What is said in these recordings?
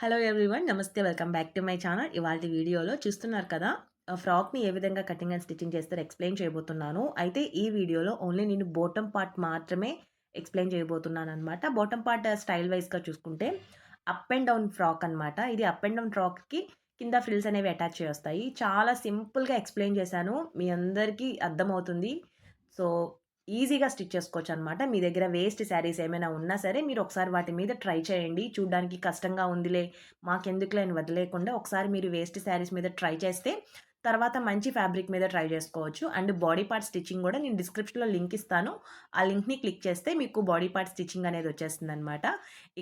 Hello everyone నమస్తే welcome back to my channel ఇవాళ వీడియోలో చూస్తున్నారు కదా ఆ ఫ్రాక్ని ఏ విధంగా కటింగ్ అండ్ స్టిచ్చింగ్ చేస్తారో ఎక్స్ప్లెయిన్ చేయబోతున్నాను. అయితే ఈ వీడియోలో ఓన్లీ నేను బోటం పార్ట్ మాత్రమే ఎక్స్ప్లెయిన్ చేయబోతున్నాను అనమాట బోటం పార్ట్ స్టైల్ వైజ్గా చూసుకుంటే అప్ అండ్ డౌన్ ఫ్రాక్ అనమాట ఇది అప్ అండ్ డౌన్ ఫ్రాక్కి కింద ఫ్రిల్స్ అనేవి అటాచ్ చేస్తాయి. చాలా సింపుల్గా ఎక్స్ప్లెయిన్ చేశాను. మీ అందరికీ అర్థమవుతుంది. సో ఈజీగా స్టిచ్ చేసుకోవచ్చు అనమాట మీ దగ్గర వేస్ట్ శారీస్ ఏమైనా ఉన్నా సరే మీరు ఒకసారి వాటి మీద ట్రై చేయండి. చూడడానికి కష్టంగా ఉందిలే మాకెందుకులే అని వదిలేకుండా ఒకసారి మీరు వేస్ట్ శారీస్ మీద ట్రై చేస్తే తర్వాత మంచి ఫ్యాబ్రిక్ మీద ట్రై చేసుకోవచ్చు. అండ్ బాడీ పార్ట్ స్టిచ్చింగ్ కూడా నేను డిస్క్రిప్షన్లో లింక్ ఇస్తాను. ఆ లింక్ని క్లిక్ చేస్తే మీకు బాడీ పార్ట్ స్టిచ్చింగ్ అనేది వచ్చేస్తుంది అనమాట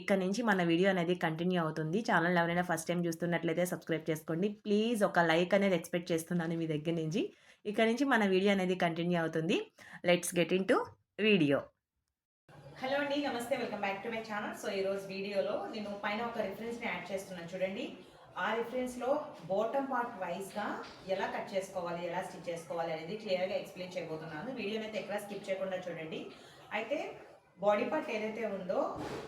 ఇక్కడ నుంచి మన వీడియో అనేది కంటిన్యూ అవుతుంది. ఛానల్ ఎవరైనా ఫస్ట్ టైం చూస్తున్నట్లయితే సబ్స్క్రైబ్ చేసుకోండి. ప్లీజ్ ఒక లైక్ అనేది ఎక్స్పెక్ట్ చేస్తున్నాను మీ దగ్గర నుంచి. ఇక్కడ నుంచి మన వీడియో అనేది కంటిన్యూ అవుతుంది. Let's get into video hello అండి నమస్తే welcome back to my channel so ఈరోజు వీడియోలో నేను పైన ఒక రిఫరెన్స్ని యాడ్ చేస్తున్నాను చూడండి. ఆ రిఫరెన్స్లో బాటమ్ పార్ట్ వైజ్గా ఎలా కట్ చేసుకోవాలి ఎలా స్టిచ్ చేసుకోవాలి అనేది క్లియర్గా ఎక్స్ప్లెయిన్ చేయబోతున్నాను. వీడియోని అయితే ఎక్కడ స్కిప్ చేయకుండా చూడండి. అయితే బాడీ పార్ట్ ఏదైతే ఉందో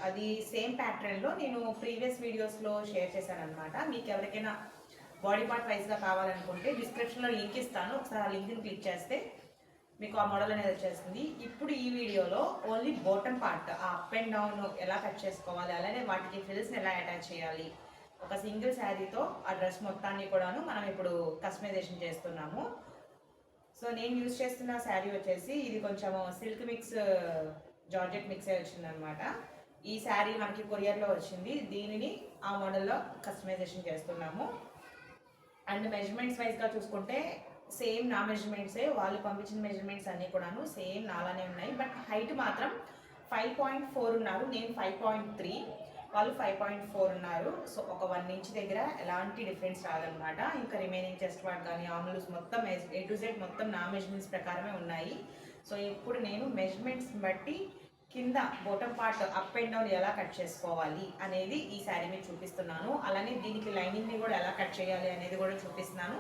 అది సేమ్ ప్యాటర్న్లో నేను ప్రీవియస్ వీడియోస్లో షేర్ చేశాను అనమాట మీకు ఎవరికైనా బాడీ పార్ట్ వైజ్గా కావాలనుకుంటే డిస్క్రిప్షన్లో లింక్ ఇస్తాను. ఒకసారి ఆ లింక్ని క్లిక్ చేస్తే మీకు ఆ మోడల్ అనేది వచ్చేస్తుంది. ఇప్పుడు ఈ వీడియోలో ఓన్లీ బాటమ్ పార్ట్ ఆ అప్ అండ్ డౌన్ ఎలా కట్ చేసుకోవాలి అలానే వాటికి ఫిల్స్ని ఎలా అటాచ్ చేయాలి ఒక సింగిల్ శారీతో ఆ డ్రెస్ మొత్తాన్ని కూడాను మనం ఇప్పుడు కస్టమైజేషన్ చేస్తున్నాము. సో నేను యూజ్ చేస్తున్న శారీ వచ్చేసి ఇది కొంచెం సిల్క్ మిక్స్ జార్జెట్ మిక్సే వచ్చిందనమాట ఈ శారీ మనకి కొరియర్లో వచ్చింది. దీనిని ఆ మోడల్లో కస్టమైజేషన్ చేస్తున్నాము. అండ్ మెజర్మెంట్స్ వైజ్గా చూసుకుంటే సేమ్ నా మెజర్మెంట్సే వాళ్ళు పంపించిన మెజర్మెంట్స్ అన్నీ కూడాను సేమ్ నాలానే ఉన్నాయి. బట్ హైట్ మాత్రం ఫైవ్ పాయింట్ ఫోర్ ఉన్నారు. నేను ఫైవ్ పాయింట్ త్రీ వాళ్ళు ఫైవ్ పాయింట్ ఫోర్ ఉన్నారు. సో ఒక వన్ ఇంచ్ దగ్గర ఎలాంటి డిఫరెన్స్ రాదనమాట ఇంకా రిమైనింగ్ చెస్ట్ పార్ట్ కానీ ఆమ్లూస్ మొత్తం ఏ టు జెడ్ మొత్తం నా మెజర్మెంట్స్ ప్రకారమే ఉన్నాయి. సో ఇప్పుడు నేను మెజర్మెంట్స్ బట్టి కింద bottom part up and down ఎలా కట్ చేసుకోవాలి అనేది ఈ శారీ మీద చూపిస్తున్నాను. అలానే దీనికి లైనింగ్ని కూడా ఎలా కట్ చేయాలి అనేది కూడా చూపిస్తున్నాను.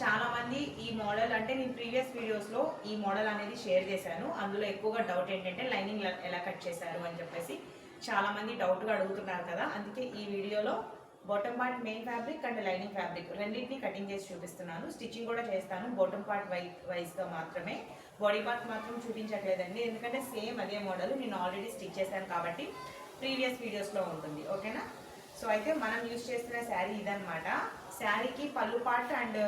చాలామంది ఈ మోడల్ అంటే నేను ప్రీవియస్ వీడియోస్లో ఈ మోడల్ అనేది షేర్ చేశాను. అందులో ఎక్కువగా డౌట్ ఏంటంటే లైనింగ్ ఎలా కట్ చేశారు అని చెప్పేసి చాలామంది డౌట్గా అడుగుతున్నారు కదా. అందుకే ఈ వీడియోలో bottom part main fabric and lining fabric రెండింటిని కటింగ్ చేసి చూపిస్తున్నాను. స్టిచ్చింగ్ కూడా చేస్తాను. బాటమ్ పార్ట్ వై వైజ్గా మాత్రమే. బాడీ పార్ట్ మాత్రం చూపించట్లేదండి. ఎందుకంటే సేమ్ అదే మోడల్ నేను ఆల్రెడీ స్టిచ్ చేశాను కాబట్టి ప్రీవియస్ వీడియోస్లో ఉంటుంది. ఓకేనా సో అయితే మనం యూజ్ చేస్తున్న శారీ ఇదనమాట శారీకి పళ్ళు పార్ట్ అండ్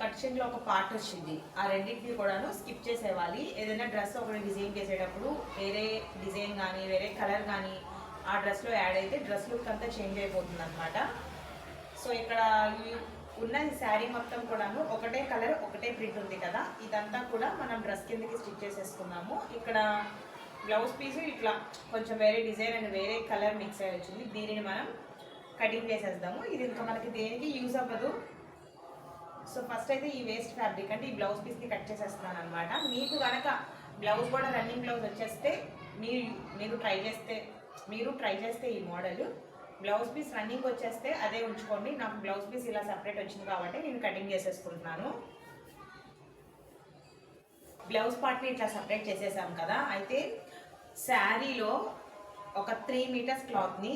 కట్చింగ్లో ఒక పార్ట్ వచ్చింది. ఆ రెండింటిని కూడాను స్కిప్ చేసేవాలి ఏదైనా డ్రెస్ ఒకటి డిజైన్ చేసేటప్పుడు వేరే డిజైన్ కానీ వేరే కలర్ కానీ ఆ డ్రెస్లో యాడ్ అయితే డ్రెస్ లుక్ అంతా చేంజ్ అయిపోతుంది అనమాట సో ఇక్కడ ఉన్నది శారీ మొత్తం కూడాను ఒకటే కలర్ ఒకటే ప్రింట్ ఉంది కదా. ఇదంతా కూడా మనం డ్రెస్ కిందకి స్టిచ్ చేసేసుకున్నాము. ఇక్కడ బ్లౌజ్ పీస్ ఇట్లా కొంచెం వేరే డిజైన్ అండ్ వేరే కలర్ మిక్స్ అయ్యి వచ్చింది. దీనిని మనం కటింగ్ చేసేద్దాము. ఇది ఇంకా మనకి దేనికి యూజ్ అవ్వదు. సో ఫస్ట్ అయితే ఈ వేస్ట్ ఫ్యాబ్రిక్ అంటే ఈ బ్లౌజ్ పీస్కి కట్ చేసేస్తున్నాను అనమాట మీకు కనుక బ్లౌజ్ కూడా రన్నింగ్ బ్లౌజ్ వచ్చేస్తే మీరు మీరు ట్రై చేస్తే మీరు ట్రై చేస్తే ఈ మోడల్ బ్లౌజ్ పీస్ రన్నింగ్ వచ్చేస్తే అదే ఉంచుకోండి. నాకు బ్లౌజ్ పీస్ ఇలా సపరేట్ వచ్చింది కాబట్టి నేను కటింగ్ చేసేసుకుంటున్నాను. బ్లౌజ్ పార్ట్ని ఇట్లా సపరేట్ చేసేసాం కదా. అయితే శారీలో ఒక త్రీ మీటర్స్ క్లాత్ని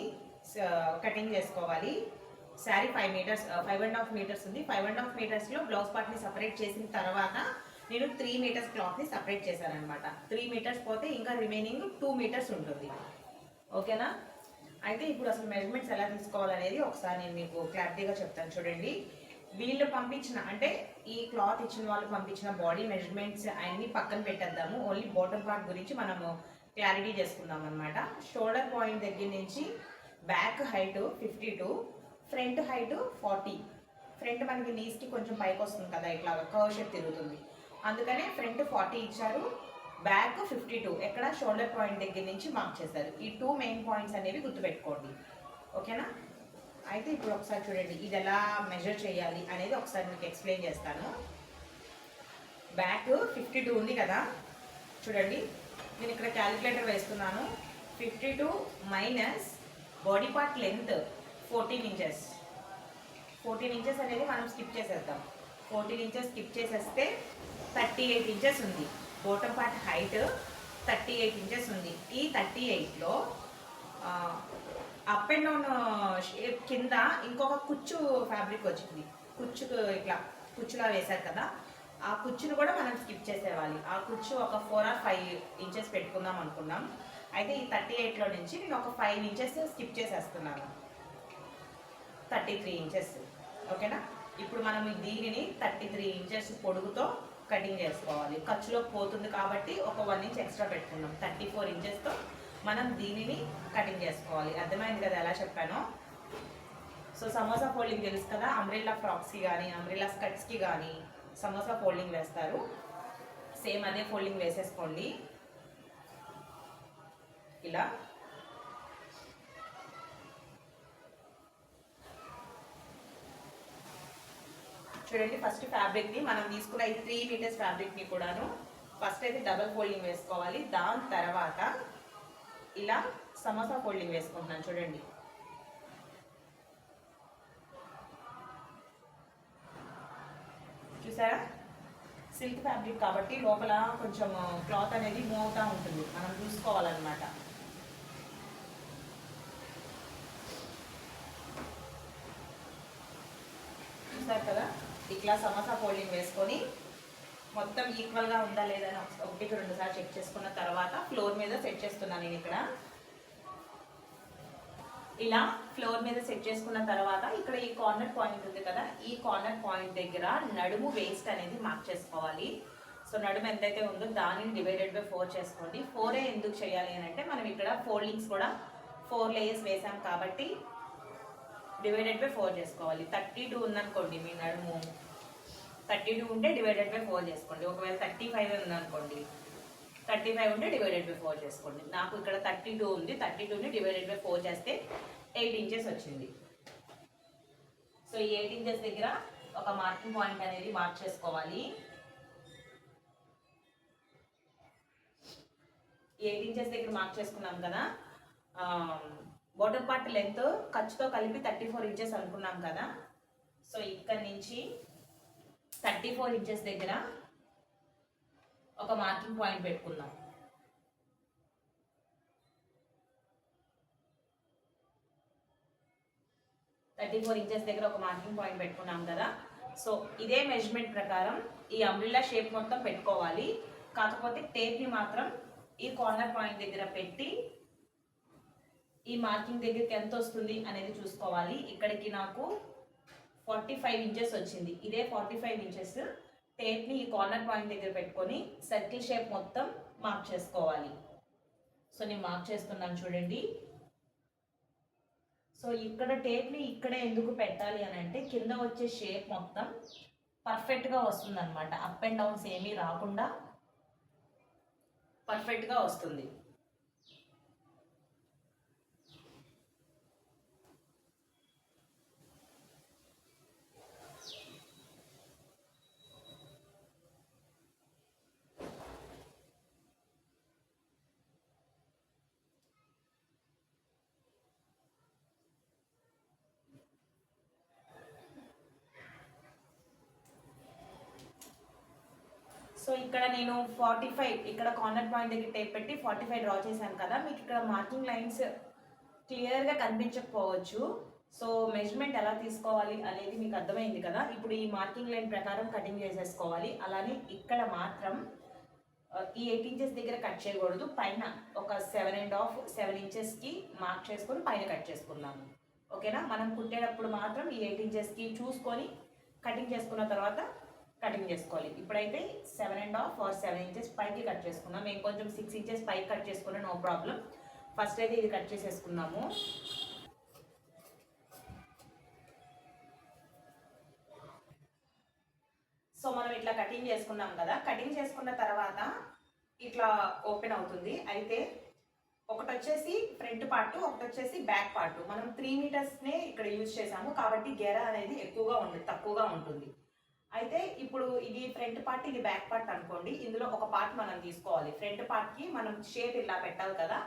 కటింగ్ చేసుకోవాలి. Sari five metres five and half metres ఉంది. ఫైవ్ అండ్ హాఫ్ మీటర్స్లో బ్లౌజ్ పార్ట్ని సపరేట్ చేసిన తర్వాత నేను త్రీ మీటర్స్ క్లాత్ని సపరేట్ చేశాను అనమాట త్రీ మీటర్స్ పోతే ఇంకా రిమైనింగ్ టూ మీటర్స్ ఉంటుంది. ఓకేనా? అయితే ఇప్పుడు అసలు మెజర్మెంట్స్ ఎలా తీసుకోవాలనేది ఒకసారి నేను మీకు క్లారిటీగా చెప్తాను చూడండి. వీళ్ళు పంపించిన అంటే ఈ క్లాత్ ఇచ్చిన వాళ్ళు పంపించిన బాడీ మెజర్మెంట్స్ అన్నీ పక్కన పెట్టేద్దాము. ఓన్లీ బాటమ్ పార్ట్ గురించి మనము క్లారిటీ చేసుకుందాం అనమాట షోల్డర్ పాయింట్ దగ్గర నుంచి back height fifty two front height forty front మనకి నీస్కి కొంచెం పైకి వస్తుంది కదా ఇట్లా కర్వ్ షేప్ తిరుగుతుంది. అందుకనే ఫ్రంట్ ఫార్టీ ఇచ్చారు. బ్యాక్ ఫిఫ్టీ టూ ఎక్కడ షోల్డర్ పాయింట్ దగ్గర నుంచి మార్క్ చేశారు. ఈ టూ మెయిన్ పాయింట్స్ అనేవి గుర్తుపెట్టుకోండి. ఓకేనా? అయితే ఇప్పుడు ఒకసారి చూడండి ఇది ఎలా మెజర్ చేయాలి అనేది ఒకసారి మీకు ఎక్స్ప్లెయిన్ చేస్తాను. బ్యాక్ ఫిఫ్టీ టూ ఉంది కదా? చూడండి నేను ఇక్కడ క్యాలిక్యులేటర్ వేస్తున్నాను. Fifty two minus body part length fourteen inches fourteen inches అనేది మనం స్కిప్ చేసేద్దాం. ఫోర్టీన్ ఇంచెస్ స్కిప్ చేసేస్తే థర్టీ ఎయిట్ ఇంచెస్ ఉంది. Bottom part height thirty eight inches ఉంది. ఈ థర్టీ ఎయిట్లో అప్ అండ్ డౌన్ షేప్ కింద ఇంకొక కుచ్చు ఫ్యాబ్రిక్ వచ్చింది. కుచ్చుకు ఇట్లా కుచ్చులా వేశారు కదా ఆ కుచ్చును కూడా మనం స్కిప్ చేసేవాలి ఆ కుచ్చు ఒక ఫోర్ ఆర్ ఫైవ్ ఇంచెస్ పెట్టుకుందాం అనుకున్నాం. అయితే ఈ థర్టీ ఎయిట్లో నుంచి నేను ఒక ఫైవ్ ఇంచెస్ స్కిప్ చేసేస్తున్నాను. థర్టీ త్రీ ఇంచెస్ ఓకేనా? ఇప్పుడు మనం దీనిని థర్టీ త్రీ ఇంచెస్ పొడుగుతో కటింగ్ చేసుకోవాలి. ఖర్చులో పోతుంది కాబట్టి ఒక వన్ ఇంచ్ ఎక్స్ట్రా పెట్టుకున్నాం. థర్టీ ఫోర్ ఇంచెస్తో మనం దీనిని కటింగ్ చేసుకోవాలి. అర్థమైంది కదా ఎలా చెప్పానో? సో సమోసా ఫోల్డింగ్ తెలుసు కదా? అంబ్రెల్లా ఫ్రాక్స్కి కానీ అంబ్రెల్లా స్కర్ట్స్కి కానీ సమోసా ఫోల్డింగ్ వేస్తారు. సేమ్ అదే ఫోల్డింగ్ వేసేసుకోండి. ఇలా చూడండి ఫస్ట్ ఫ్యాబ్రిక్ని మనం తీసుకున్న ఈ త్రీ మీటర్స్ ఫ్యాబ్రిక్ని కూడాను ఫస్ట్ అయితే డబల్ ఫోల్డింగ్ వేసుకోవాలి. దాని తర్వాత ఇలా సమోసా ఫోల్డింగ్ వేసుకుంటున్నాను చూడండి. చూసారా? సిల్క్ ఫ్యాబ్రిక్ కాబట్టి లోపల కొంచెం క్లాత్ అనేది మూవ్ అవుతూ ఉంటుంది. మనం చూసుకోవాలన్నమాట. చూసారు కదా? ఇట్లా సమోసా ఫోల్డింగ్ వేసుకొని మొత్తం ఈక్వల్గా ఉందా లేదని ఒకటికి రెండుసార్లు చెక్ చేసుకున్న తర్వాత ఫ్లోర్ మీద సెట్ చేస్తున్నాను నేను ఇక్కడ. ఇలా ఫ్లోర్ మీద సెట్ చేసుకున్న తర్వాత ఇక్కడ ఈ కార్నర్ పాయింట్ ఉంది కదా ఈ కార్నర్ పాయింట్ దగ్గర నడుము వేస్ట్ అనేది మార్క్ చేసుకోవాలి. సో నడుము ఎంతైతే ఉందో దానిని డివైడెడ్ బై ఫోర్ చేసుకోండి. ఫోరే ఎందుకు చేయాలి అని అంటే మనం ఇక్కడ ఫోల్డింగ్స్ కూడా ఫోర్ లేయర్స్ వేసాం కాబట్టి డివైడెడ్ బై ఫోర్ చేసుకోవాలి. థర్టీ టూ ఉందనుకోండి మీ నడుము. థర్టీ టూ ఉంటే డివైడెడ్ బై ఫోర్ చేసుకోండి. ఒకవేళ థర్టీ ఫైవ్ ఉందనుకోండి థర్టీ ఫైవ్ ఉంటే డివైడెడ్ బై ఫోర్ చేసుకోండి. నాకు ఇక్కడ థర్టీ టూ ఉంది. థర్టీ టూని డివైడెడ్ బై ఫోర్ చేస్తే ఎయిట్ ఇంచెస్ వచ్చింది. సో ఈ ఎయిట్ ఇంచెస్ దగ్గర ఒక మార్కింగ్ పాయింట్ అనేది మార్క్ చేసుకోవాలి ఎయిట్ ఇంచెస్ దగ్గర మార్క్ చేసుకున్నాం కదా. బోర్డర్ పార్ట్ లెంత్ ఖర్చుతో కలిపి థర్టీ ఫోర్ ఇంచెస్ అనుకున్నాం కదా. సో ఇక్కడ నుంచి థర్టీ ఫోర్ ఇంచెస్ దగ్గర ఒక మార్కింగ్ పాయింట్ పెట్టుకుందాం. థర్టీ ఫోర్ ఇంచెస్ దగ్గర ఒక మార్కింగ్ పాయింట్ పెట్టుకున్నాం కదా. సో ఇదే మెజర్మెంట్ ప్రకారం ఈ అంబ్రిల్లా షేప్ మొత్తం పెట్టుకోవాలి. కాకపోతే టేప్ని మాత్రం ఈ కార్నర్ పాయింట్ దగ్గర పెట్టి ఈ మార్కింగ్ దగ్గరికి ఎంత వస్తుంది అనేది చూసుకోవాలి. ఇక్కడికి నాకు ఫార్టీ ఫైవ్ ఇంచెస్ వచ్చింది. ఇదే ఫార్టీ ఫైవ్ ఇంచెస్ టేప్ని ఈ కార్నర్ పాయింట్ దగ్గర పెట్టుకొని సర్కిల్ షేప్ మొత్తం మార్క్ చేసుకోవాలి. సో నేను మార్క్ చేస్తున్నాను చూడండి. సో ఇక్కడ టేప్ని ఇక్కడే ఎందుకు పెట్టాలి అని అంటే కింద వచ్చే షేప్ మొత్తం పర్ఫెక్ట్గా వస్తుంది అనమాట అప్ అండ్ డౌన్స్ ఏమీ రాకుండా పర్ఫెక్ట్గా వస్తుంది సో ఇక్కడ నేను ఫార్టీ ఫైవ్ ఇక్కడ కార్నర్ పాయింట్ దగ్గర టేప్ పెట్టి ఫార్టీ ఫైవ్ డ్రా చేశాను కదా. మీకు ఇక్కడ మార్కింగ్ లైన్స్ క్లియర్గా కనిపించకపోవచ్చు. సో మెజర్మెంట్ ఎలా తీసుకోవాలి అనేది మీకు అర్థమైంది కదా. ఇప్పుడు ఈ మార్కింగ్ లైన్ ప్రకారం కటింగ్ చేసేసుకోవాలి. అలానే ఇక్కడ మాత్రం ఈ ఎయిట్ ఇంచెస్ దగ్గర కట్ చేయకూడదు. పైన ఒక సెవెన్ అండ్ హాఫ్ సెవెన్ ఇంచెస్కి మార్క్ చేసుకొని పైన కట్ చేసుకుందాము. ఓకేనా మనం కుట్టేటప్పుడు మాత్రం ఈ ఎయిట్ ఇంచెస్కి చూసుకొని కటింగ్ చేసుకున్న తర్వాత కటింగ్ చేసుకోవాలి. ఇప్పుడైతే seven and half or seven inches పైకి కట్ చేసుకుందాం. మేము కొంచెం సిక్స్ ఇంచెస్ పైకి కట్ చేసుకున్నా నో ప్రాబ్లం ఫస్ట్ అయితే ఇది కట్ చేసేసుకుందాము. సో మనం ఇట్లా కటింగ్ చేసుకున్నాం కదా. కటింగ్ చేసుకున్న తర్వాత ఇట్లా ఓపెన్ అవుతుంది. అయితే ఒకటి వచ్చేసి ఫ్రంట్ పార్ట్ ఒకటి వచ్చేసి బ్యాక్ పార్ట్ మనం త్రీ మీటర్స్నే ఇక్కడ యూజ్ చేసాము. కాబట్టి గెర అనేది ఎక్కువగా ఉంటుంది తక్కువగా ఉంటుంది. అయితే ఇప్పుడు ఇది ఫ్రంట్ పార్ట్ ఇది బ్యాక్ పార్ట్ అనుకోండి. ఇందులో ఒక పార్ట్ మనం తీసుకోవాలి. ఫ్రంట్ పార్ట్కి మనం షేప్ ఇలా పెట్టాలి కదా.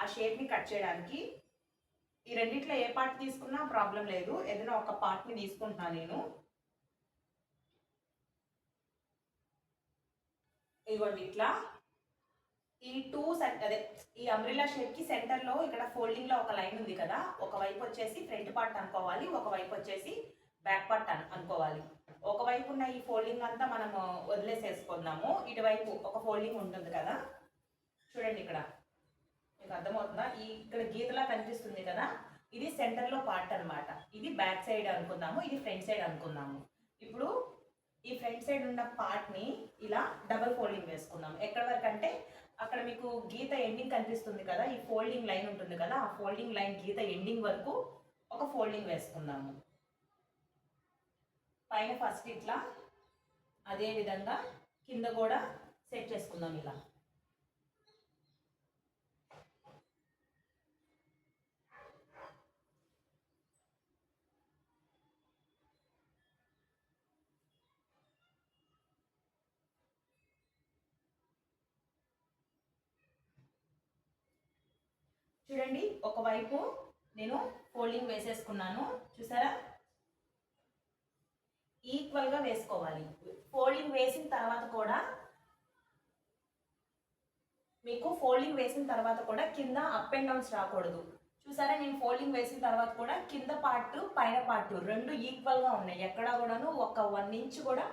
ఆ షేప్ని కట్ చేయడానికి ఈ రెండిట్లో ఏ పార్ట్ తీసుకున్నా ప్రాబ్లం లేదు. ఏదైనా ఒక పార్ట్ని తీసుకుంటున్నాను నేను. ఇదిగోండి ఇట్లా. ఈ టూ సెట్ అదే ఈ అమ్రిల్లా షేప్కి సెంటర్లో ఇక్కడ ఫోల్డింగ్లో ఒక లైన్ ఉంది కదా. ఒక వైపు వచ్చేసి ఫ్రంట్ పార్ట్ అనుకోవాలి. ఒక వైపు వచ్చేసి బ్యాక్ పార్ట్ అనుకోవాలి. ఒకవైపు ఉన్న ఈ ఫోల్డింగ్ అంతా మనం వదిలేసేసుకుందాము. ఇటువైపు ఒక ఫోల్డింగ్ ఉంటుంది కదా. చూడండి ఇక్కడ. మీకు అర్థమవుతుందా? ఈ ఇక్కడ గీతలా కనిపిస్తుంది కదా. ఇది సెంటర్లో పార్ట్ అనమాట ఇది బ్యాక్ సైడ్ అనుకుందాము ఇది ఫ్రంట్ సైడ్ అనుకుందాము. ఇప్పుడు ఈ ఫ్రంట్ సైడ్ ఉన్న పార్ట్ని ఇలా డబల్ ఫోల్డింగ్ వేసుకుందాం ఎక్కడ వరకు అంటే అక్కడ మీకు గీత ఎండింగ్ కనిపిస్తుంది కదా ఈ ఫోల్డింగ్ లైన్ ఉంటుంది కదా ఆ ఫోల్డింగ్ లైన్ గీత ఎండింగ్ వరకు ఒక ఫోల్డింగ్ వేసుకుందాము. పైన ఫస్ట్ ఇట్లా అదే విధంగా కింద కూడా సెట్ చేసుకుందాం ఇలా. చూడండి ఒకవైపు నేను ఫోల్డింగ్ వేసేసుకున్నాను. చూసారా? ఈక్వల్గా వేసుకోవాలి. ఫోల్డింగ్ వేసిన తర్వాత కూడా మీకు ఫోల్డింగ్ వేసిన తర్వాత కూడా కింద అప్ అండ్ డౌన్స్ రాకూడదు. చూసారా? నేను ఫోల్డింగ్ వేసిన తర్వాత కూడా కింద పార్ట్ పైన పార్ట్ రెండు ఈక్వల్గా ఉన్నాయి. ఎక్కడా కూడాను ఒక వన్ ఇంచ్ కూడా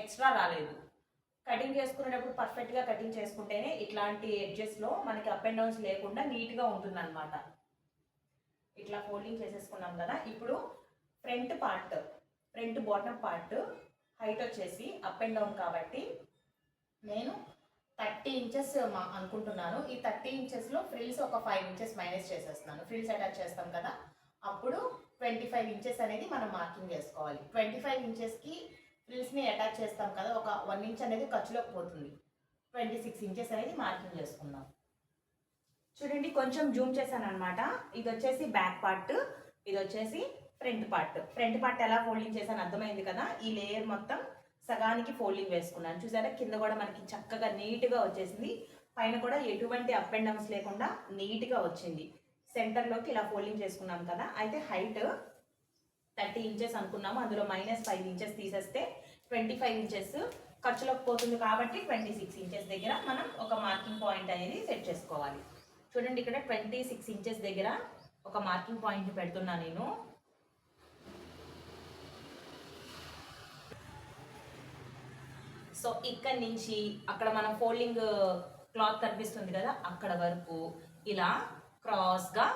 ఎక్స్ట్రా రాలేదు. కటింగ్ చేసుకునేటప్పుడు పర్ఫెక్ట్గా కటింగ్ చేసుకుంటేనే ఇట్లాంటి ఎడ్జెస్లో మనకి అప్ అండ్ డౌన్స్ లేకుండా నీట్గా ఉంటుంది ఇట్లా ఫోల్డింగ్ చేసేసుకున్నాం కదా. ఇప్పుడు front part front bottom part height వచ్చేసి అప్ అండ్ డౌన్ కాబట్టి నేను థర్టీ ఇంచెస్ మా అనుకుంటున్నాను. ఈ థర్టీ ఇంచెస్లో ఫ్రిల్స్ ఒక ఫైవ్ ఇంచెస్ మైనస్ చేసేస్తున్నాను. ఫ్రిల్స్ అటాచ్ చేస్తాం కదా అప్పుడు ట్వంటీ ఫైవ్ ఇంచెస్ అనేది మనం మార్కింగ్ చేసుకోవాలి. ట్వంటీ ఫైవ్ ఇంచెస్కి ఫ్రిల్స్ని అటాచ్ చేస్తాం కదా ఒక వన్ ఇంచ్ అనేది ఖర్చులోకి పోతుంది. ట్వంటీ సిక్స్ ఇంచెస్ అనేది మార్కింగ్ చేసుకుందాం. చూడండి కొంచెం జూమ్ చేశాను అనమాట ఇది వచ్చేసి బ్యాక్ పార్ట్ ఇది వచ్చేసి ఫ్రంట్ పార్ట్. ఫ్రంట్ పార్ట్ ఎలా ఫోల్డింగ్ చేశాను అర్థమైంది కదా. ఈ లేయర్ మొత్తం సగానికి ఫోల్డింగ్ వేసుకున్నాను. చూసారా? కింద కూడా మనకి చక్కగా నీట్గా వచ్చేసింది. పైన కూడా ఎటువంటి అప్ అండ్ డౌన్స్ లేకుండా నీట్గా వచ్చింది. సెంటర్లోకి ఇలా ఫోల్డింగ్ చేసుకున్నాం కదా. అయితే హైట్ థర్టీ ఇంచెస్ అనుకున్నాము. అందులో మైనస్ ఫైవ్ ఇంచెస్ తీసేస్తే ట్వంటీ ఫైవ్ ఇంచెస్ ఖర్చులోకి పోతుంది కాబట్టి ట్వంటీ సిక్స్ ఇంచెస్ దగ్గర మనం ఒక మార్కింగ్ పాయింట్ అనేది సెట్ చేసుకోవాలి. చూడండి ఇక్కడ ట్వంటీ సిక్స్ ఇంచెస్ దగ్గర ఒక మార్కింగ్ పాయింట్ పెడుతున్నా నేను. సో ఇక్కడ నుంచి అక్కడ మనం ఫోల్డింగ్ క్లాత్ కనిపిస్తుంది కదా అక్కడ వరకు ఇలా క్రాస్గా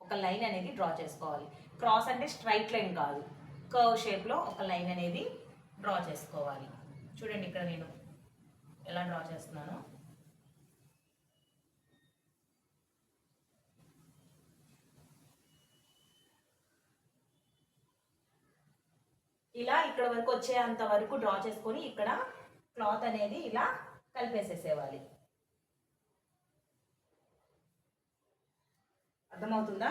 ఒక లైన్ అనేది డ్రా చేసుకోవాలి. క్రాస్ అంటే స్ట్రైట్ లైన్ కాదు. కర్వ్ షేప్లో ఒక లైన్ అనేది డ్రా చేసుకోవాలి. చూడండి ఇక్కడ నేను ఎలా డ్రా చేస్తున్నాను. ఇలా ఇక్కడ వరకు వచ్చేంత వరకు డ్రా చేసుకొని ఇక్కడ క్లాత్ అనేది ఇలా కలిపేసేసేవాలి. అర్థమవుతుందా?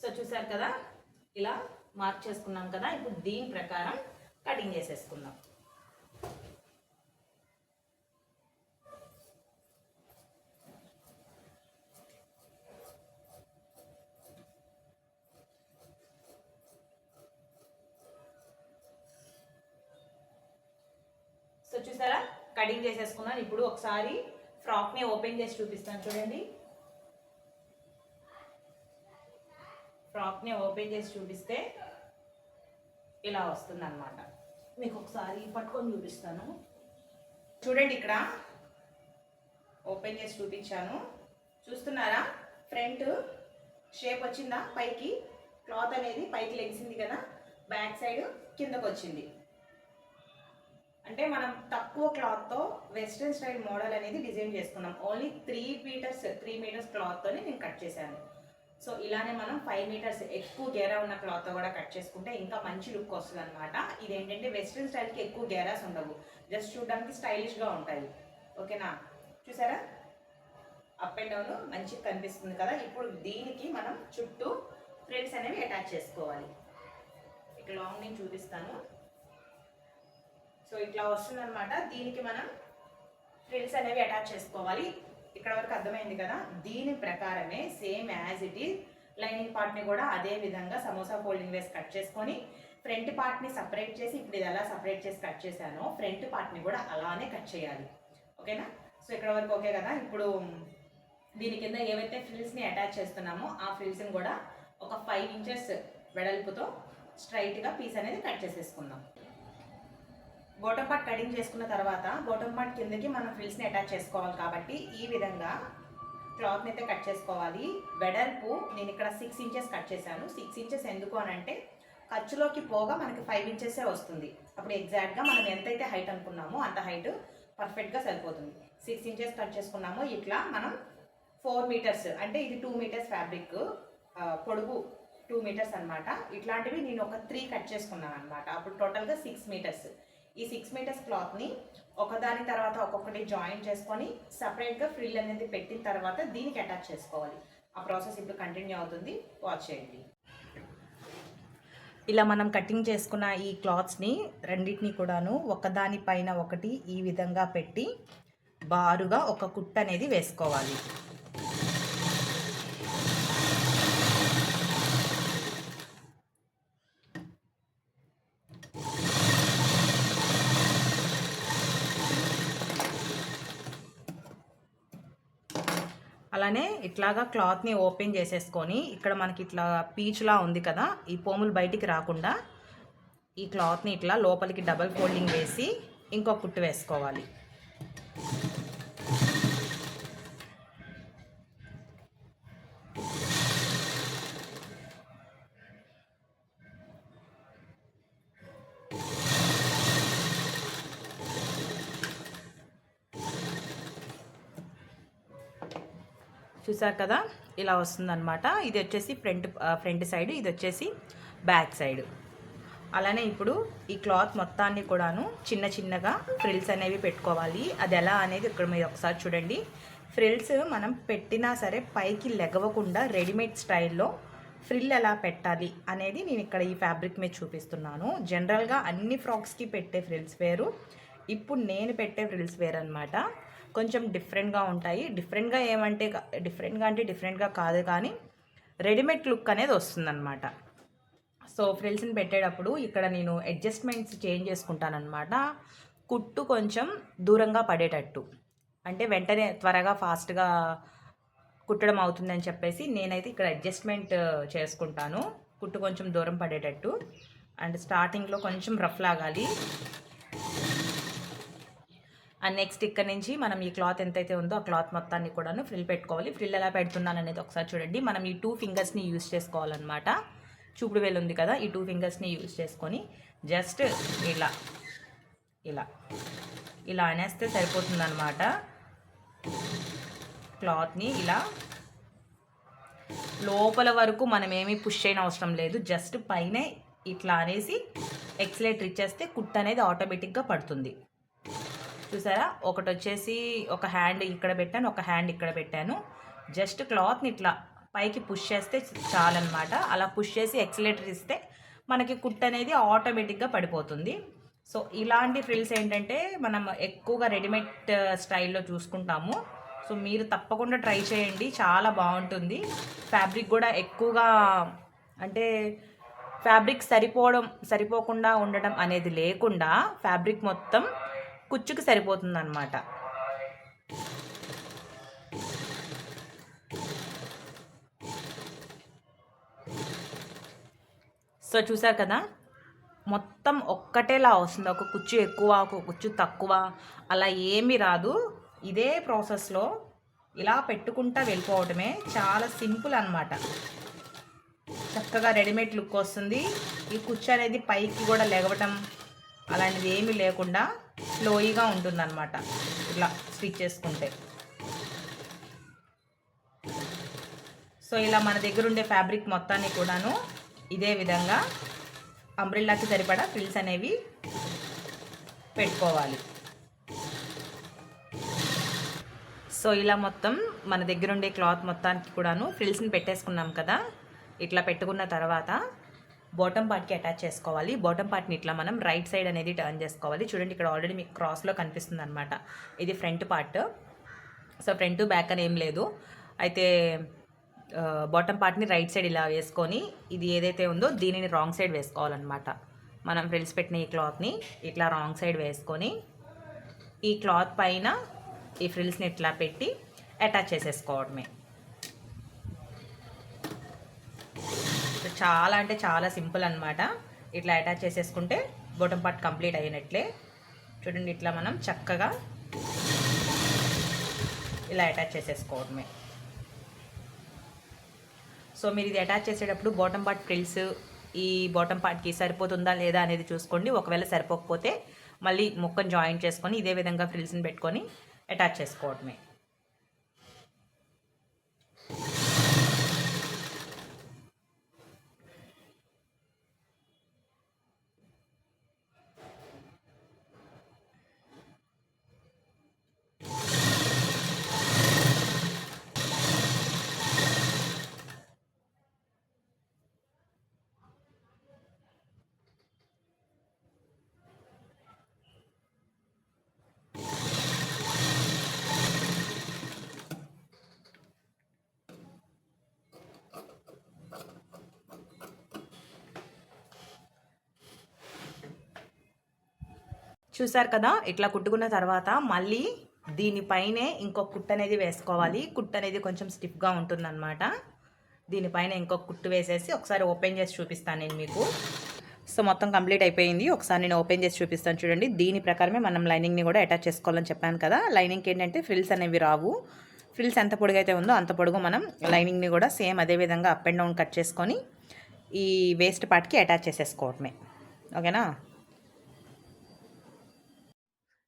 సో చూసారు కదా ఇలా మార్క్ చేసుకున్నాం కదా ఇప్పుడు దీని ప్రకారం కటింగ్ చేసేసుకుందాం. చేసేసుకున్నాను ఇప్పుడు ఒకసారి ఫ్రాక్ని ఓపెన్ చేసి చూపిస్తాను చూడండి. ఫ్రాక్ని ఓపెన్ చేసి చూపిస్తే ఇలా వస్తుంది అనమాట మీకు ఒకసారి పట్టుకొని చూపిస్తాను. చూడండి ఇక్కడ. ఓపెన్ చేసి చూపించాను. చూస్తున్నారా? ఫ్రంట్ షేప్ వచ్చిందా? పైకి. క్లాత్ అనేది పైకి లెగిసింది కదా. బ్యాక్ సైడ్ కిందకు వచ్చింది అంటే మనం తక్కువ క్లాత్తో వెస్ట్రన్ స్టైల్ మోడల్ అనేది డిజైన్ చేసుకున్నాం. Only three metres three metres క్లాత్తోనే నేను కట్ చేశాను. సో ఇలానే మనం ఫైవ్ మీటర్స్ ఎక్కువ గేరా ఉన్న క్లాత్ కూడా కట్ చేసుకుంటే ఇంకా మంచి లుక్ వస్తుంది అనమాట ఇదేంటంటే వెస్ట్రన్ స్టైల్కి ఎక్కువ గేరాస్ ఉండవు. జస్ట్ చూడడానికి స్టైలిష్గా ఉంటాయి. ఓకేనా చూసారా? అప్ అండ్ డౌన్ మంచిగా కనిపిస్తుంది కదా. ఇప్పుడు దీనికి మనం చుట్టూ ఫ్రిల్స్ అనేవి అటాచ్ చేసుకోవాలి. ఇక లాంగ్ నేను చూపిస్తాను. సో ఇట్లా వస్తుందన్నమాట. దీనికి మనం ఫ్రిల్స్ అనేవి అటాచ్ చేసుకోవాలి. ఇక్కడ వరకు అర్థమైంది కదా? దీని ప్రకారమే same as it is lining పార్ట్ని కూడా అదే విధంగా సమోసా ఫోల్డింగ్ వేసి కట్ చేసుకొని ఫ్రంట్ పార్ట్ని సపరేట్ చేసి ఇప్పుడు ఇది ఎలా సపరేట్ చేసి కట్ చేశానో ఫ్రంట్ పార్ట్ని కూడా అలానే కట్ చేయాలి. ఓకేనా సో ఇక్కడ వరకు ఓకే కదా? ఇప్పుడు దీని కింద ఏవైతే ఫ్రిల్స్ని అటాచ్ చేస్తున్నామో ఆ ఫ్రిల్స్ని కూడా ఒక ఫైవ్ ఇంచెస్ వెడల్పుతో స్ట్రైట్గా పీస్ అనేది కట్ చేసేసుకుందాం. బోటం పార్ట్ కటింగ్ చేసుకున్న తర్వాత బోటం పార్ట్ కిందకి మనం ఫ్రిల్స్ని అటాచ్ చేసుకోవాలి కాబట్టి ఈ విధంగా క్లాత్ని అయితే కట్ చేసుకోవాలి. వెడల్పు నేను ఇక్కడ సిక్స్ ఇంచెస్ కట్ చేశాను. సిక్స్ ఇంచెస్ ఎందుకు అని అంటే ఖర్చులోకి పోగా మనకి ఫైవ్ ఇంచెసే వస్తుంది. అప్పుడు ఎగ్జాక్ట్గా మనం ఎంతైతే హైట్ అనుకున్నామో అంత హైట్ పర్ఫెక్ట్గా సరిపోతుంది. సిక్స్ ఇంచెస్ కట్ చేసుకున్నామో ఇట్లా మనం ఫోర్ మీటర్స్ అంటే ఇది టూ మీటర్స్ ఫ్యాబ్రిక్ పొడుగు టూ మీటర్స్ అన్నమాట. ఇట్లాంటివి నేను ఒక త్రీ కట్ చేసుకున్నాను అనమాట అప్పుడు టోటల్గా సిక్స్ మీటర్స్ ఈ సిక్స్ మీటర్స్ క్లాత్ని ఒకదాని తర్వాత ఒక్కొక్కటి జాయిన్ చేసుకొని సపరేట్గా ఫ్రిల్ అనేది పెట్టిన తర్వాత దీనికి అటాచ్ చేసుకోవాలి. ఆ ప్రాసెస్ ఇప్పుడు కంటిన్యూ అవుతుంది. వాచ్ చేయండి. ఇలా మనం కటింగ్ చేసుకున్న ఈ క్లాత్స్ని రెండింటిని కూడాను ఒకదాని పైన ఒకటి ఈ విధంగా పెట్టి బారుగా ఒక కుట్ట అనేది వేసుకోవాలి. అలానే ఇట్లాగా క్లాత్ని ఓపెన్ చేసేసుకొని ఇక్కడ మనకి ఇట్లా పీచ్లా ఉంది కదా ఈ పోములు బయటికి రాకుండా ఈ క్లాత్ని ఇట్లా లోపలికి డబల్ ఫోల్డింగ్ వేసి ఇంకో కుట్టు వేసుకోవాలి. చూసారు కదా? ఇలా వస్తుందన్నమాట. ఇది వచ్చేసి ఫ్రంట్ ఫ్రంట్ సైడ్ ఇది వచ్చేసి బ్యాక్ సైడ్. అలానే ఇప్పుడు ఈ క్లాత్ మొత్తాన్ని కూడాను చిన్న చిన్నగా ఫ్రిల్స్ అనేవి పెట్టుకోవాలి. అది ఎలా అనేది ఇక్కడ మీరు ఒకసారి చూడండి. ఫ్రిల్స్ మనం పెట్టినా సరే పైకి లెగవకుండా రెడీమేడ్ స్టైల్లో ఫ్రిల్ ఎలా పెట్టాలి అనేది నేను ఇక్కడ ఈ ఫ్యాబ్రిక్ మీద చూపిస్తున్నాను. జనరల్గా అన్ని ఫ్రాక్స్కి పెట్టే ఫ్రిల్స్ వేరు. ఇప్పుడు నేను పెట్టే ఫ్రిల్స్ వేరు అనమాట కొంచెం డిఫరెంట్గా ఉంటాయి. డిఫరెంట్గా ఏమంటే డిఫరెంట్గా అంటే డిఫరెంట్గా కాదు కానీ రెడీమేడ్ లుక్ అనేది వస్తుందన్నమాట. సో ఫ్రిల్స్ని పెట్టేటప్పుడు ఇక్కడ నేను అడ్జస్ట్మెంట్స్ చేంజ్ చేసుకుంటానమాట కుట్టు కొంచెం దూరంగా పడేటట్టు. అంటే వెంటనే త్వరగా ఫాస్ట్గా కుట్టడం అవుతుందని చెప్పేసి నేనైతే ఇక్కడ అడ్జస్ట్మెంట్ చేసుకుంటాను. కుట్టు కొంచెం దూరం పడేటట్టు. అండ్ స్టార్టింగ్లో కొంచెం రఫ్ లాగాలి. అండ్ నెక్స్ట్ ఇక్కడ నుంచి మనం ఈ క్లాత్ ఎంతైతే ఉందో ఆ క్లాత్ మొత్తాన్ని కూడాను ఫ్రిల్ పెట్టుకోవాలి. ఫ్రిల్ ఎలా పెడుతున్నాను అనేది ఒకసారి చూడండి. మనం ఈ టూ ఫింగర్స్ని యూజ్ చేసుకోవాలన్నమాట. చూపుడు వేలు ఉంది కదా ఈ టూ ఫింగర్స్ని యూజ్ చేసుకొని జస్ట్ ఇలా ఇలా ఇలా అనేస్తే సరిపోతుందన్నమాట. క్లాత్ని ఇలా. లోపల వరకు మనం ఏమీ పుష్ చేయని అవసరం లేదు. జస్ట్ పైనే ఇట్లా అనేసి ఎక్సలేటర్ ఇచ్చేస్తే కుట్ అనేది ఆటోమేటిక్గా పడుతుంది. చూసారా? ఒకటి వచ్చేసి ఒక హ్యాండ్ ఇక్కడ పెట్టాను ఒక హ్యాండ్ ఇక్కడ పెట్టాను. జస్ట్ క్లాత్ని ఇట్లా పైకి పుష్ చేస్తే చాలన్నమాట. అలా పుష్ చేసి ఎక్సలేటర్ ఇస్తే మనకి కుట్ అనేది ఆటోమేటిక్గా పడిపోతుంది. సో ఇలాంటి ఫ్రిల్స్ ఏంటంటే మనం ఎక్కువగా రెడీమేడ్ స్టైల్లో uh, చూసుకుంటాము. సో మీరు తప్పకుండా ట్రై చేయండి. చాలా బాగుంటుంది. ఫ్యాబ్రిక్ కూడా ఎక్కువగా అంటే ఫ్యాబ్రిక్ సరిపోవడం సరిపోకుండా ఉండడం అనేది లేకుండా ఫ్యాబ్రిక్ మొత్తం కుచ్చుకి సరిపోతుంది అనమాట సో చూసారు కదా? మొత్తం ఒక్కటేలా వస్తుంది. ఒక కుచ్చు ఎక్కువ ఒక కుచ్చు తక్కువ. అలా ఏమీ రాదు. ఇదే ప్రాసెస్లో ఇలా పెట్టుకుంటా వెళ్ళిపోవటమే చాలా సింపుల్ అనమాట చక్కగా రెడీమేడ్ లుక్ వస్తుంది. ఈ కుచ్చు అనేది పైకి కూడా లెగవటం అలాంటిది ఏమీ లేకుండా ఫ్లోయిగా ఉంటుందన్నమాట. ఇలా స్టిచ్ చేసుకుంటే. సో ఇలా మన దగ్గర ఉండే ఫ్యాబ్రిక్ మొత్తాన్ని కూడాను ఇదే విధంగా అంబ్రిల్లాకి సరిపడా ఫ్రిల్స్ అనేవి పెట్టుకోవాలి. సో ఇలా మొత్తం మన దగ్గర ఉండే క్లాత్ మొత్తానికి కూడాను ఫ్రిల్స్ని పెట్టేసుకున్నాం కదా. ఇట్లా పెట్టుకున్న తర్వాత బాటమ్ పార్ట్కి అటాచ్ చేసుకోవాలి. బాటమ్ పార్ట్ని ఇట్లా మనం రైట్ సైడ్ అనేది టర్న్ చేసుకోవాలి. చూడండి ఇక్కడ ఆల్రెడీ మీకు క్రాస్లో కనిపిస్తుంది అనమాట ఇది front part. So front back అని ఏం లేదు. అయితే బాటమ్ పార్ట్ని రైట్ సైడ్ ఇలా వేసుకొని ఇది ఏదైతే ఉందో దీనిని రాంగ్ సైడ్ వేసుకోవాలన్నమాట. మనం ఫ్రిల్స్ పెట్టిన ఈ క్లాత్ని ఇట్లా రాంగ్ సైడ్ వేసుకొని ఈ క్లాత్ పైన ఈ ఫ్రిల్స్ని ఇట్లా పెట్టి అటాచ్ చేసేసుకోవడమే సో చాలా అంటే చాలా సింపుల్ అనమాట ఇట్లా అటాచ్ చేసేసుకుంటే బొటం పార్ట్ కంప్లీట్ అయినట్లే. చూడండి ఇట్లా మనం చక్కగా ఇలా అటాచ్ చేసేసుకోవడమే. సో మీరు ఇది అటాచ్ చేసేటప్పుడు బాటమ్ పార్ట్ ఫ్రిల్స్ ఈ బాటమ్ పార్ట్కి సరిపోతుందా లేదా అనేది చూసుకోండి. ఒకవేళ సరిపోకపోతే మళ్ళీ ముక్కను జాయిన్ చేసుకొని ఇదే విధంగా ఫ్రిల్స్ని పెట్టుకొని అటాచ్ చేసుకోవడమే. చూసారు కదా? ఇట్లా కుట్టుకున్న తర్వాత మళ్ళీ దీనిపైనే ఇంకొక కుట్టు అనేది వేసుకోవాలి. కుట్టు అనేది కొంచెం స్టిఫ్గా ఉంటుందన్నమాట. దీనిపైన ఇంకొక కుట్టు వేసేసి ఒకసారి ఓపెన్ చేసి చూపిస్తాను నేను మీకు. సో మొత్తం కంప్లీట్ అయిపోయింది. ఒకసారి నేను ఓపెన్ చేసి చూపిస్తాను చూడండి. దీని ప్రకారమే మనం లైనింగ్ని కూడా అటాచ్ చేసుకోవాలని చెప్పాను కదా. లైనింగ్కి ఏంటంటే ఫ్రిల్స్ అనేవి రావు. ఫ్రిల్స్ ఎంత పొడుగు అయితే ఉందో అంత పొడుగు మనం లైనింగ్ని కూడా సేమ్ అదే విధంగా అప్ అండ్ డౌన్ కట్ చేసుకొని ఈ వేస్ట్ పార్ట్కి అటాచ్ చేసేసుకోవటమే ఓకేనా?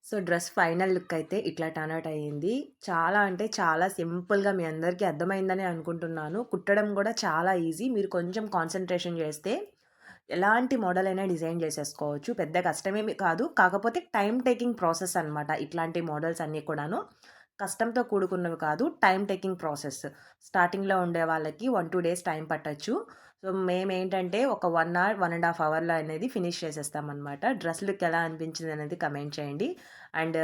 సో డ్రెస్ ఫైనల్ లుక్ అయితే ఇట్లా టర్న్ అవుట్ అయ్యింది. చాలా అంటే చాలా సింపుల్గా మీ అందరికీ అర్థమైందని అనుకుంటున్నాను. కుట్టడం కూడా చాలా ఈజీ. మీరు కొంచెం కాన్సన్ట్రేషన్ చేస్తే ఎలాంటి మోడల్ అయినా డిజైన్ చేసేసుకోవచ్చు. పెద్ద కష్టమేమి కాదు. కాకపోతే టైం టేకింగ్ ప్రాసెస్ అనమాట ఇట్లాంటి మోడల్స్ అన్నీ కూడాను. కష్టంతో కూడుకున్నవి కాదు. Time taking process. స్టార్టింగ్లో ఉండే వాళ్ళకి వన్ టూ డేస్ టైం పట్టచ్చు. సో మేము ఏంటంటే ఒక one hour one and half అవర్లో అనేది ఫినిష్ చేసేస్తామన్నమాట. డ్రెస్ లుక్ ఎలా అనిపించింది అనేది కమెంట్ చేయండి. అండ్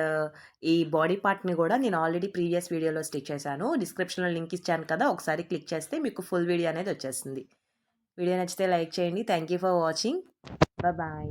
ఈ బాడీ పార్ట్ని కూడా నేను ఆల్రెడీ ప్రీవియస్ వీడియోలో స్టిచ్ చేశాను. డిస్క్రిప్షన్లో లింక్ ఇచ్చాను కదా ఒకసారి క్లిక్ చేస్తే మీకు ఫుల్ వీడియో అనేది వచ్చేస్తుంది. వీడియో నచ్చితే లైక్ చేయండి. Thank you for watching. Bye.